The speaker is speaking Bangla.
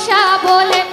দিশা বলে